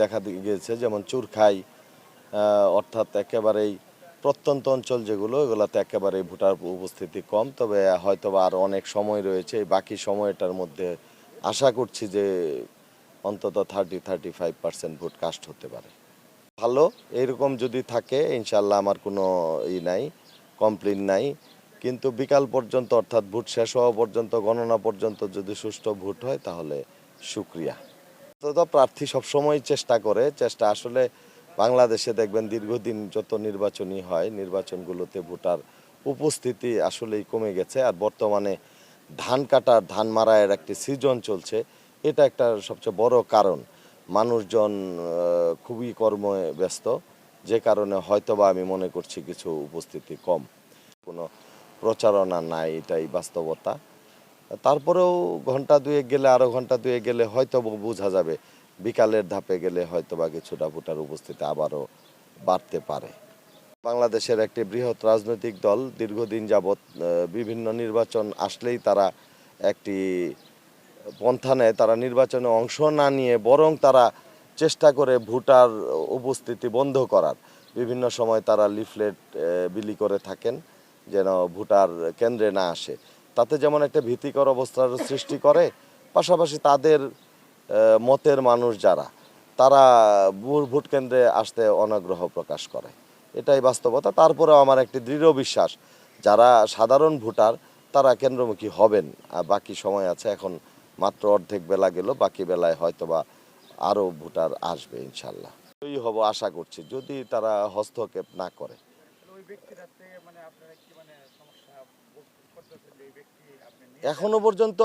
দেখা গিয়েছে, যেমন চুরখাই অর্থাৎ একেবারেই প্রত্যন্ত অঞ্চল যেগুলো, এগুলোতে একেবারেই ভোটার উপস্থিতি কম। তবে হয়তো বা আরও অনেক সময় রয়েছে বাকি সময়টার মধ্যে আশা করছি যে অন্তত thirty thirty five percent vote cast হতে পারে। ভালো এরকম যদি থাকে, ইনশাল্লাহ আমার কোনো ই নাই, কমপ্লেন নাই। কিন্তু বিকাল পর্যন্ত, অর্থাৎ ভোট শেষ হওয়া পর্যন্ত, গণনা পর্যন্ত যদি সুষ্ঠু ভোট হয়, তাহলে সুক্রিয়া তো প্রার্থী সবসময় চেষ্টা করে, চেষ্টা আসলে বাংলাদেশে দেখবেন দীর্ঘদিন যত নির্বাচনই হয়, নির্বাচনগুলোতে ভোটার উপস্থিতি আসলেই কমে গেছে। আর বর্তমানে ধান কাটার, ধান মারায়ের একটি সিজন চলছে, এটা একটা সবচেয়ে বড় কারণ। মানুষজন খুবই কর্মে ব্যস্ত যে কারণে হয়তোবা আমি মনে করছি কিছু উপস্থিতি কম। কোনো প্রচারণা নাই, এটাই বাস্তবতা। তারপরেও ঘণ্টা দুয়েক গেলে, আরও ঘণ্টা দুয়েক গেলে হয়তো বোঝা যাবে। বিকালের ধাপে গেলে হয়তো বা কিছুটা ভোটার উপস্থিতি আবারও বাড়তে পারে। বাংলাদেশের একটি বৃহৎ রাজনৈতিক দল দীর্ঘদিন যাবৎ বিভিন্ন নির্বাচন আসলেই তারা একটি পন্থা নেয়। তারা নির্বাচনে অংশ না নিয়ে বরং তারা চেষ্টা করে ভোটার উপস্থিতি বন্ধ করার। বিভিন্ন সময় তারা লিফলেট বিলি করে থাকেন যেন ভোটার কেন্দ্রে না আসে। তাতে যেমন একটা ভীতিকর অবস্থার সৃষ্টি করে, পাশাপাশি তাদের মতের মানুষ যারা, তারা ভোট কেন্দ্রে আসতে অনাগ্রহ প্রকাশ করে। এটাই বাস্তবতা। তারপরেও আমার একটি দৃঢ় বিশ্বাস, যারা সাধারণ ভোটার, তারা কেন্দ্রমুখী হবেন। আর বাকি সময় আছে, এখন মাত্র অর্ধেক বেলা গেল, বাকি বেলায় হয়তোবা আরও ভোটার আসবে, ইনশাল্লাহ। এই হব আশা করছি, যদি তারা হস্তক্ষেপ না করে। এখনও পর্যন্ত